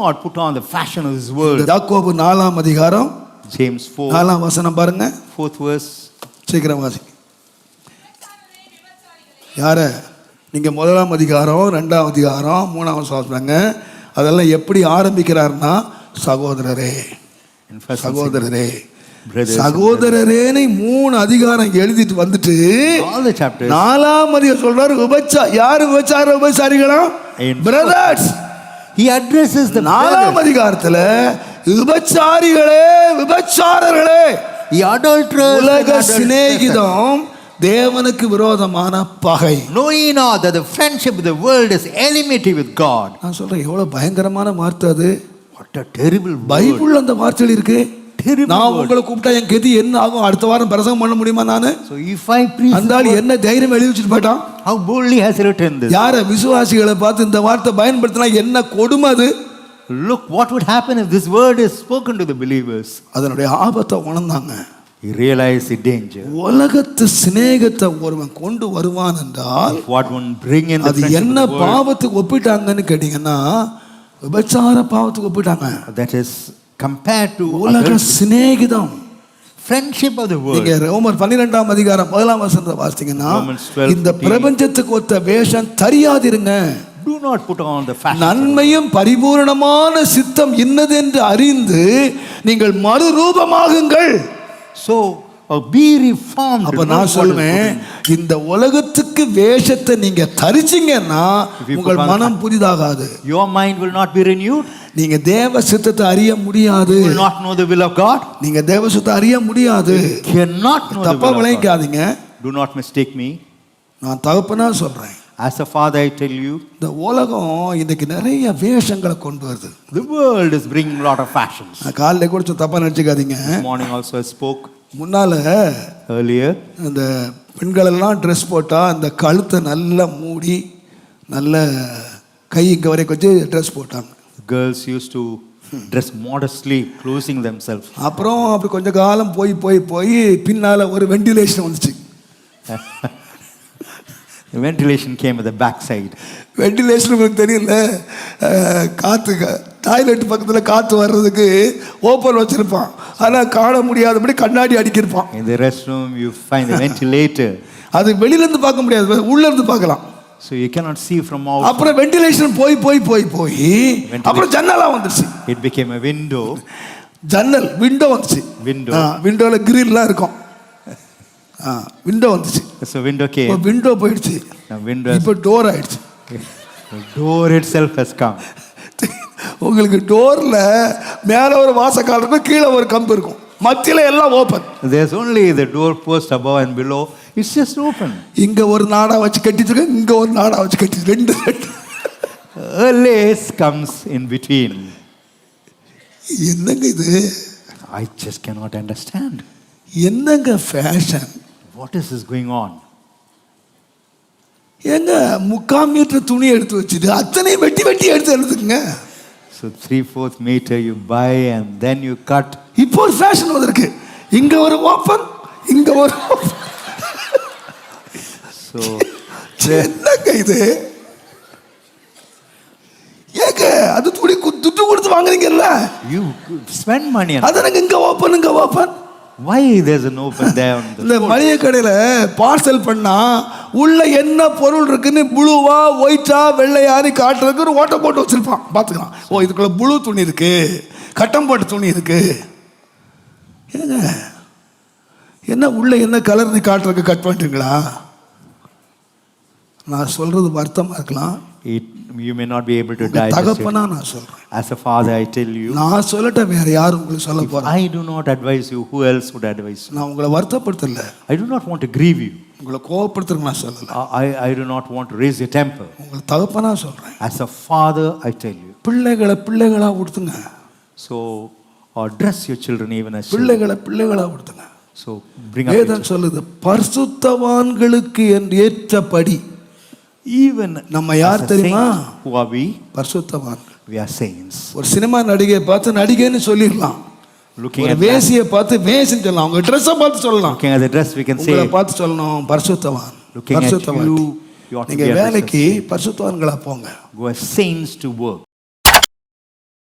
not put on the fashion of this world. யாக்கோபு நாலாம் அதிகாரம் James 4, நாலாம் வசனம் பாருங்க. Fourth verse. சீக்கிரம் வாசி யார? நீங்க முதலாம் அதிகாரம் ரெண்டாம் அதிகாரம் மூணாம் சொல்றாங்க அதெல்லாம் எப்படி ஆரம்பிக்கிறாருன்னா சகோதரரே. சகோதரரே. சகோதரரேன்னு மூணு அதிகாரம் எழுதிட்டு வந்துட்டு. நாலாம் அதிகாரம் சொல்றாரு விபச்சா யாரு விபச்சார விபச்சாரிகளா பிரதர்ஸ் He addresses the நாலாம் அதிகாரத்துல விபச்சாரிகளே விபச்சாரர்களே உலக. சிநேகிதம் தேவனுக்கு விரோதமான பகை Know ye not that the friendship with the world is enmity with God? நான் சொல்றேன் எவ்வளவு பயங்கரமான வார்த்தை அது What a terrible. பைபிள் அந்த வார்த்தையில் இருக்கு Terrible நான் word. உங்களை கூப்பிட்டா என் கெதி என்ன ஆகும் அடுத்த வாரம் பிரசங்கம் பண்ண முடியுமா நானு So if I preach, அந்த ஆள் என்ன தைரியம் எழுதி வச்சுட்டு போயிட்டான் how boldly has he written this? யார விசுவாசிகளை பார்த்து இந்த வார்த்தை பயன்படுத்தினா என்ன கொடுமை அது Look what would happen if this word is spoken to the believers. அதனுடைய ஆபத்தை உணர்ந்தாங்க He realized the danger. உலகத்து சிநேகத்தை ஒருவன் கொண்டு வருவான் என்றால் If what one bring in the அது friendship என்ன of the world, பாவத்துக்கு ஒப்பிட்டாங்கன்னு கேட்டீங்கன்னா விபச்சார பாவத்துக்கு ஒப்பிட்டாங்க that is compared to உலக. சிநேகிதம் friendship of the நீங்க world. ரோமர் பன்னிரெண்டாம் அதிகாரம் முதலாம் வசனத்தை வாசித்தீங்கன்னா Romans 12, இந்த 15. பிரபஞ்சத்துக்கு ஒத்த வேஷம் தெரியாதிருங்க Do not put on the fashion. நன்மையும் பரிபூரணமான சித்தம் இன்னதென்று அறிந்து நீங்கள் மறுரூபமாகுங்கள் uh, be reformed. அப்ப நான் good. இந்த உலகத்துக்கு வேஷத்தை நீங்க தரிச்சீங்கன்னா உங்கள் மனம் புதிதாகாது Your mind will not be renewed. நீங்க தேவ சித்தத்தை அறிய முடியாது not know the will of God. நீங்க தேவ சித்தத்தை அறிய முடியாது Cannot know the தப்பா. விளைவிக்காதீங்க Do not mistake me. நான் தகப்பனா சொல்றேன் As a father, I tell you, இந்த உலகம் இன்னைக்கு நிறைய வேஷங்களை கொண்டு வருது the world is bringing a lot of fashions. நான் காலையில கூட தப்பா நினச்சிக்காதீங்க morning also I spoke முன்னால. இந்த பெண்களெல்லாம் ட்ரெஸ் போட்டால் அந்த கழுத்தை நல்லா மூடி நல்ல கை இங்கே வரைக்கும் வச்சு ட்ரெஸ் போட்டாங்க The girls used to dress modestly, closing themselves. அப்புறம் அப்படி கொஞ்ச காலம் போய் போய் போய் பின்னால் ஒரு வெண்டிலேஷன் வந்துச்சு ventilation came at the backside. Ventilation உங்களுக்கு தெரியல காற்று டாய்லெட் பக்கத்தில் காற்று வர்றதுக்கு ஓப்பன் வச்சுருப்பான் ஆனால் காண முடியாதபடி கண்ணாடி அடிக்கிருப்பான் In the restroom, you find the ventilator. அது வெளியிலேருந்து பார்க்க முடியாது உள்ளேருந்து பார்க்கலாம் So you cannot see from out. அப்புறம் வெண்டிலேஷன் போய் போய் போய் போய் அப்புறம் ஜன்னலாக வந்துருச்சு It became a window. ஜன்னல் விண்டோ வந்துச்சு Window. விண்டோவில் கிரில்லாம் இருக்கும் விண்டோ வந்துச்சு So window இப்போ came. விண்டோ போயிடுச்சு Now window, has- இப்போ டோர் ஆயிடுச்சு the door itself has come. உங்களுக்கு டோரில் மேலே ஒரு வாசக்கால் இருக்கும் கீழே ஒரு கம்பு இருக்கும் மத்தியில் எல்லாம் open There's only the door post above and below. It's just open. இங்கே ஒரு நாடா வச்சு கட்டிட்டுருக்கேன் இங்கே ஒரு நாடா வச்சு கட்டி ரெண்டு lace comes in between. என்னங்க இது I just cannot understand. என்னங்க fashion What is this going on? ஏங்க முக்கால் மீட்டர் துணி எடுத்து வச்சுட்டு அத்தனையும் வெட்டி வெட்டி எடுத்து எடுத்துக்கங்க So three fourth meter you buy and then you cut. இப்போ ஒரு ஃபேஷன் வந்திருக்கு இங்க ஒரு ஓப்பன் இங்க ஒரு. So என்னங்க இது ஏங்க அது துணி கு- துட்டு கொடுத்து வாங்குறீங்கல்ல you spend money on அது எனக்கு இங்க ஓப்பன் இங்க open there's an open there on இந்த மளிகை கடையில் பார்சல் பண்ணா உள்ள என்ன பொருள் இருக்குன்னு புளுவா ஒயிட்டா வெள்ளையாரி காட்டுறதுக்கு ஒரு ஓட்டை போட்டு வச்சிருப்பான். பார்த்துக்கலாம். ஓ இதுக்குள்ள புழு துணி இருக்கு. கட்டம் போட்ட துணி இருக்கு. ஏங்க என்ன உள்ள என்ன கலர்னு காட்டுறதுக்கு கட் பண்ணிட்டீங்களா? நான் சொல்றது வருத்தமா இருக்கலாம் may not be able to உங்க digest it. தகப்பனா நான் சொல்றேன் As a father, I tell you, நான் சொல்லட்ட வேற யாரும் உங்களுக்கு சொல்ல I do not advise you, who else would advise you? நான் உங்களை வருத்தப்படுத்தல I do not want to grieve you. உங்களை கோவப்படுத்துறதுக்கு நான் சொல்லல I, I do not want to raise your temper. உங்களை தகப்பனா சொல்றேன் As a father, I tell you. பிள்ளைகளை பிள்ளைகளா கொடுத்துங்க dress your children even as children. பிள்ளைகளை பிள்ளைகளா கொடுத்துங்க So, bring up your வேதம் சொல்லுது பரிசுத்தவான்களுக்கு ஏற்றபடி Even நம்ம யார் தெரியுமா? who are we? பரிசுத்தவான். We are saints. ஒரு சினிமா நடிகையை பார்த்து நடிகைன்னு சொல்லிடலாம். Looking at வேசியை பார்த்து வேசின்னு சொல்லலாம். உங்க ட்ரெஸ்ஸை பார்த்து சொல்லலாம். Looking at the dress, we can உங்களை பார்த்து சொல்லணும். பரிசுத்தவான். Looking at you, நீங்க வேலைக்கு பரிசுத்தவான்களா போங்க. Go as saints to work.